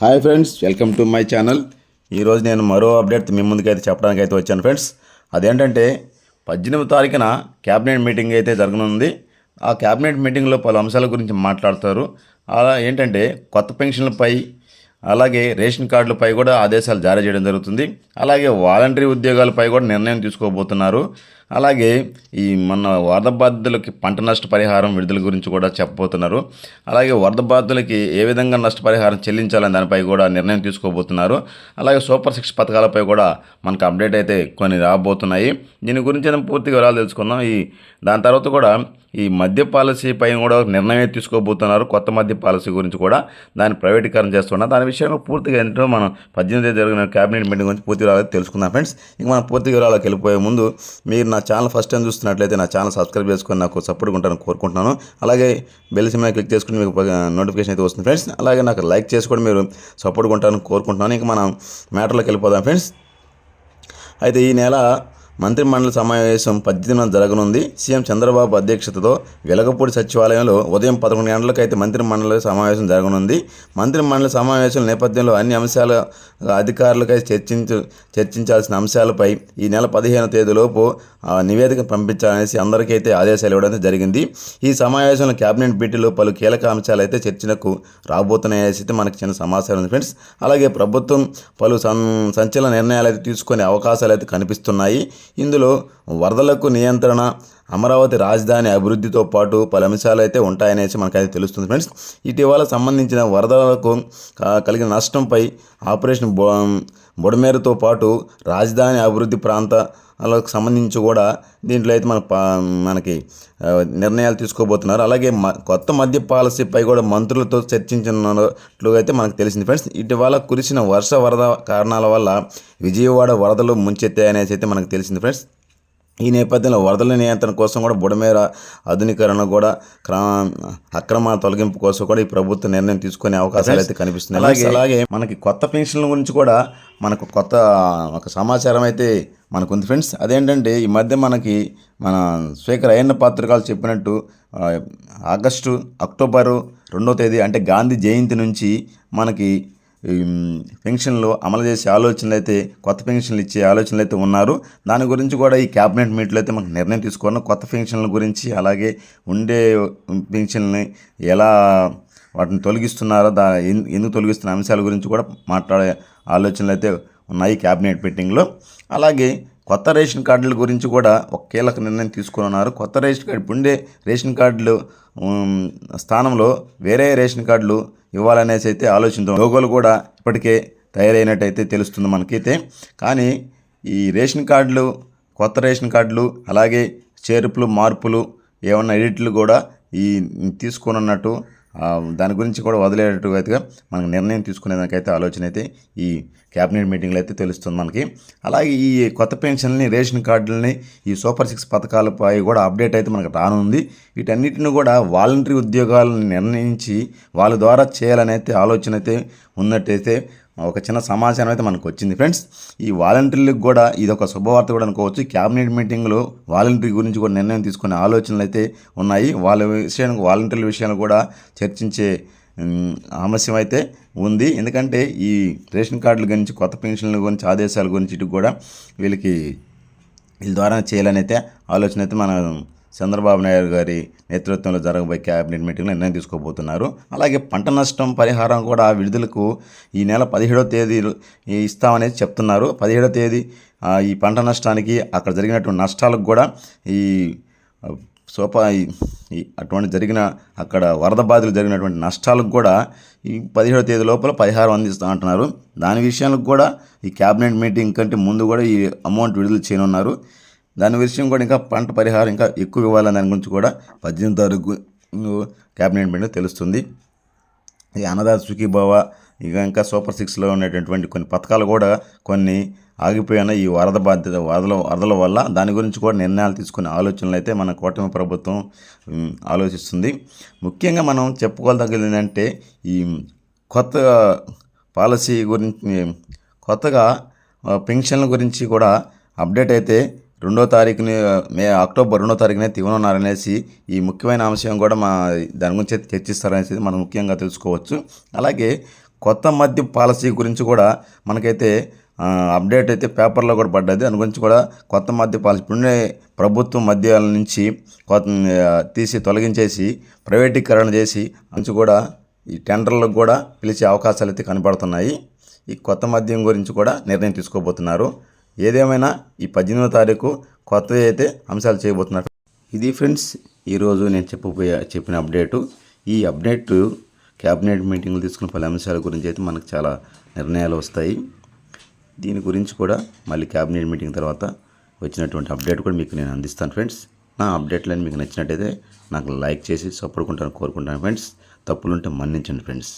Hi friends welcome to my channel. ఈరోజు నేను మరో అప్డేట్ మీ ముందుకైతే చెప్పడానికి అయితే వచ్చాను ఫ్రెండ్స్. అదేంటంటే పద్దెనిమిది తారీఖున క్యాబినెట్ మీటింగ్ అయితే జరగనుంది. ఆ క్యాబినెట్ మీటింగ్లో పలు అంశాల గురించి మాట్లాడతారు. అలా ఏంటంటే కొత్త పెన్షన్లపై అలాగే రేషన్ కార్డులపై కూడా ఆదేశాలు జారీ చేయడం జరుగుతుంది. అలాగే వాలంటరీ ఉద్యోగాలపై కూడా నిర్ణయం తీసుకోబోతున్నారు. అలాగే ఈ మన వరద బాధితులకి పంట నష్ట పరిహారం విడుదల గురించి కూడా చెప్పబోతున్నారు. అలాగే వరద బాధితులకి ఏ విధంగా నష్టపరిహారం చెల్లించాలని దానిపై కూడా నిర్ణయం తీసుకోబోతున్నారు. అలాగే సూపర్ సిక్స్ పథకాలపై కూడా మనకు అప్డేట్ అయితే కొన్ని రాబోతున్నాయి. దీని గురించి పూర్తి వివరాలు తెలుసుకుందాం. ఈ దాని తర్వాత కూడా ఈ మద్య పాలసీ పైన కూడా నిర్ణయం తీసుకోబోతున్నారు. కొత్త మద్య పాలసీ గురించి కూడా దాన్ని ప్రైవేటీకరణ చేస్తున్నారు. దాని విషయంలో పూర్తిగా ఏంటో మనం పద్దెనిమిది జరిగిన క్యాబినెట్ మీటింగ్ గురించి పూర్తి వివరాలు తెలుసుకుందాం ఫ్రెండ్స్. ఇక మనం పూర్తి వివరాలకు వెళ్ళిపోయే ముందు మీరు నా ఛానల్ ఫస్ట్ టైం చూస్తున్నట్లయితే నా ఛానల్ సబ్స్క్రైబ్ చేసుకొని నాకు సపోర్ట్ ఉంటాను కోరుకుంటున్నాను. అలాగే బెల్ సినిమా క్లిక్ చేసుకుని మీకు నోటిఫికేషన్ అయితే వస్తుంది ఫ్రెండ్స్. అలాగే నాకు లైక్ చేసి కూడా మీరు సపోర్ట్ ఉంటారని కోరుకుంటున్నాను. ఇంక మనం మ్యాటర్లోకి వెళ్ళిపోదాం ఫ్రెండ్స్. అయితే ఈ నెల మంత్రిమండలి సమావేశం పద్దెనిమిది జరగనుంది. సీఎం చంద్రబాబు అధ్యక్షతతో వెలగపూడి సచివాలయంలో ఉదయం పదకొండు గంటలకు అయితే మంత్రిమండలి సమావేశం జరగనుంది. మంత్రిమండలి సమావేశం నేపథ్యంలో అన్ని అంశాల అధికారులకై చర్చించు చర్చించాల్సిన అంశాలపై ఈ నెల పదిహేను తేదీలోపు ఆ, నివేదిక పంపించాలనేసి అందరికైతే ఆదేశాలు ఇవ్వడం జరిగింది. ఈ సమావేశంలో కేబినెట్ భేటీలో పలు కీలక అంశాలు అయితే చర్చలకు రాబోతున్నాయనేసి అయితే మనకి చిన్న సమాచారం ఉంది ఫ్రెండ్స్. అలాగే ప్రభుత్వం పలు సంచలన నిర్ణయాలు అయితే తీసుకునే అవకాశాలు అయితే కనిపిస్తున్నాయి. ఇందులో వరదలకు నియంత్రణ అమరావతి రాజధాని అభివృద్ధితో పాటు పలు అంశాలు అయితే ఉంటాయనేసి మనకైతే తెలుస్తుంది. ఫ్రెండ్స్ ఇటీవల సంబంధించిన వరదలకు కలిగిన నష్టంపై ఆపరేషన్ బొ బుడమేరుతో పాటు రాజధాని అభివృద్ధి ప్రాంత ప్రాంతాలకు సంబంధించి కూడా దీంట్లో అయితే మన మనకి నిర్ణయాలు తీసుకోబోతున్నారు. అలాగే మ కొత్త మద్య పాలసీపై కూడా మంత్రులతో చర్చించినట్లు అయితే మనకు తెలిసింది. ఫ్రెండ్స్ ఇటీవల కురిసిన వర్ష వరద కారణాల వల్ల విజయవాడ వరదలు ముంచెత్తాయనేసి అయితే మనకు తెలిసింది. ఫ్రెండ్స్ ఈ నేపథ్యంలో వరదల నియంత్రణ కోసం కూడా బుడమేర ఆధునీకరణ కూడా క్రమ అక్రమ తొలగింపు కోసం కూడా ఈ ప్రభుత్వం నిర్ణయం తీసుకునే అవకాశాలు అయితే కనిపిస్తున్నాయి. అలాగే అలాగే మనకి కొత్త పెన్షన్ల గురించి కూడా మనకు కొత్త ఒక సమాచారం అయితే మనకుంది ఫ్రెండ్స్. అదేంటంటే ఈ మధ్య మనకి మన స్పీకర్ అయ్యన్న పాత్రికాలు చెప్పినట్టు ఆగస్టు అక్టోబరు రెండో తేదీ అంటే గాంధీ జయంతి నుంచి మనకి పెన్షన్లు అమలు చేసే ఆలోచనలు అయితే కొత్త పెన్షన్లు ఇచ్చే ఆలోచనలు అయితే ఉన్నారు. దాని గురించి కూడా ఈ క్యాబినెట్ మీట్లో అయితే మనకు నిర్ణయం తీసుకున్నాం కొత్త పెన్షన్ల గురించి అలాగే ఉండే పెన్షన్ని ఎలా వాటిని తొలగిస్తున్నారో దా ఎందుకు తొలగిస్తున్న అంశాల గురించి కూడా మాట్లాడే ఆలోచనలు అయితే ఉన్నాయి క్యాబినెట్ మీటింగ్లో. అలాగే కొత్త రేషన్ కార్డుల గురించి కూడా ఒక కీలక నిర్ణయం తీసుకుని ఉన్నారు. కొత్త రేషన్ కార్డు ఉండే రేషన్ కార్డులు స్థానంలో వేరే రేషన్ కార్డులు ఇవ్వాలనేసి అయితే ఆలోచన లోగోలు కూడా ఇప్పటికే తయారైనట్టయితే తెలుస్తుంది మనకైతే. కానీ ఈ రేషన్ కార్డులు కొత్త రేషన్ కార్డులు అలాగే చేర్పులు మార్పులు ఏమన్నా ఎడిట్లు కూడా ఈ తీసుకున్నట్టు దాని గురించి కూడా వదిలేటట్టుగా మనకు నిర్ణయం తీసుకునేదానికైతే ఆలోచన అయితే ఈ క్యాబినెట్ మీటింగ్లో అయితే తెలుస్తుంది మనకి. అలాగే ఈ కొత్త పెన్షన్ని రేషన్ కార్డులని ఈ సూపర్ సిక్స్ పథకాలపై కూడా అప్డేట్ అయితే మనకు రానుంది. వీటన్నిటిని కూడా వాలంటరీ ఉద్యోగాలను నిర్ణయించి వాళ్ళ ద్వారా చేయాలనైతే అయితే ఆలోచన అయితే ఉన్నట్టయితే ఒక చిన్న సమాచారం అయితే మనకు వచ్చింది. ఫ్రెండ్స్ ఈ వాలంటీర్లకు కూడా ఇది ఒక శుభవార్త కూడా అనుకోవచ్చు. క్యాబినెట్ మీటింగ్లో వాలంటీర్ గురించి కూడా నిర్ణయం తీసుకునే ఆలోచనలు అయితే ఉన్నాయి. వాళ్ళ విషయానికి వాలంటీర్ల విషయాలు కూడా చర్చించే ఆమస్యం అయితే ఉంది. ఎందుకంటే ఈ రేషన్ కార్డుల గురించి కొత్త పెన్షన్ల గురించి ఆదేశాల గురించి ఇటు కూడా వీళ్ళకి వీళ్ళ ద్వారా చేయాలని అయితే ఆలోచన అయితే మనం చంద్రబాబు నాయుడు గారి నేతృత్వంలో జరగబోయే క్యాబినెట్ మీటింగ్లో నిర్ణయం తీసుకోబోతున్నారు. అలాగే పంట నష్టం పరిహారం కూడా విడుదలకు ఈ నెల పదిహేడో తేదీ ఇస్తామనేది చెప్తున్నారు. పదిహేడో తేదీ ఈ పంట నష్టానికి అక్కడ జరిగినటువంటి నష్టాలకు కూడా ఈ సోపా ఈ- ఈ అటువంటి జరిగిన అక్కడ వరద బాధలు జరిగినటువంటి నష్టాలకు కూడా ఈ పదిహేడో తేదీ లోపల పరిహారం అందిస్తా అంటున్నారు. దాని విషయాలకు కూడా ఈ క్యాబినెట్ మీటింగ్ కంటే ముందు కూడా ఈ అమౌంట్ విడుదల చేయనున్నారు. దాని విషయం కూడా ఇంకా పంట పరిహారం ఇంకా ఎక్కువ ఇవ్వాలని దాని గురించి కూడా పద్దెనిమిది తారీఖు క్యాబినెట్ మీటింగ్ తెలుస్తుంది. ఈ అన్నదాత సుఖీభావ ఇక ఇంకా సూపర్ సిక్స్లో ఉన్నటువంటి కొన్ని పథకాలు కూడా కొన్ని ఆగిపోయిన ఈ వరద బాధ్యత వరదల వరదల వల్ల దాని గురించి కూడా నిర్ణయాలు తీసుకునే ఆలోచనలు అయితే మన కూటమి ప్రభుత్వం ఆలోచిస్తుంది. ముఖ్యంగా మనం చెప్పుకోదగ్గది ఏంటంటే ఈ కొత్త పాలసీ గురించి కొత్తగా పెన్షన్ల గురించి కూడా అప్డేట్ అయితే రెండో తారీఖుని మే అక్టోబర్ రెండో తారీఖునే తీవనున్నారనేసి ఈ ముఖ్యమైన అంశం కూడా మా దాని గురించి అయితే చర్చిస్తారనేసి మనం ముఖ్యంగా తెలుసుకోవచ్చు. అలాగే కొత్త మద్య పాలసీ గురించి కూడా మనకైతే అప్డేట్ అయితే పేపర్లో కూడా పడ్డది. దాని గురించి కూడా కొత్త మద్య పాలసీ ఇప్పుడే ప్రభుత్వం మద్యాల నుంచి కొత్త తీసి తొలగించేసి ప్రైవేటీకరణ చేసి నుంచి కూడా ఈ టెండర్లకు కూడా పిలిచే అవకాశాలు అయితే కనబడుతున్నాయి. ఈ కొత్త మద్యం గురించి కూడా నిర్ణయం తీసుకోబోతున్నారు. ఏదేమైనా ఈ పద్దెనిమిదో తారీఖు కొత్త అయితే అంశాలు చేయబోతున్నారు. ఇది ఫ్రెండ్స్ ఈరోజు నేను చెప్పబోయే చెప్పిన అప్డేటు. ఈ అప్డేట్ క్యాబినెట్ మీటింగ్లు తీసుకున్న పలు అంశాల గురించి అయితే మనకు చాలా నిర్ణయాలు వస్తాయి. దీని గురించి కూడా మళ్ళీ క్యాబినెట్ మీటింగ్ తర్వాత వచ్చినటువంటి అప్డేట్ కూడా మీకు నేను అందిస్తాను ఫ్రెండ్స్. నా అప్డేట్లను మీకు నచ్చినట్టయితే నాకు లైక్ చేసి సపోర్ట్ కొంటాను కోరుకుంటాను ఫ్రెండ్స్. తప్పులుంటే మన్నించండి ఫ్రెండ్స్.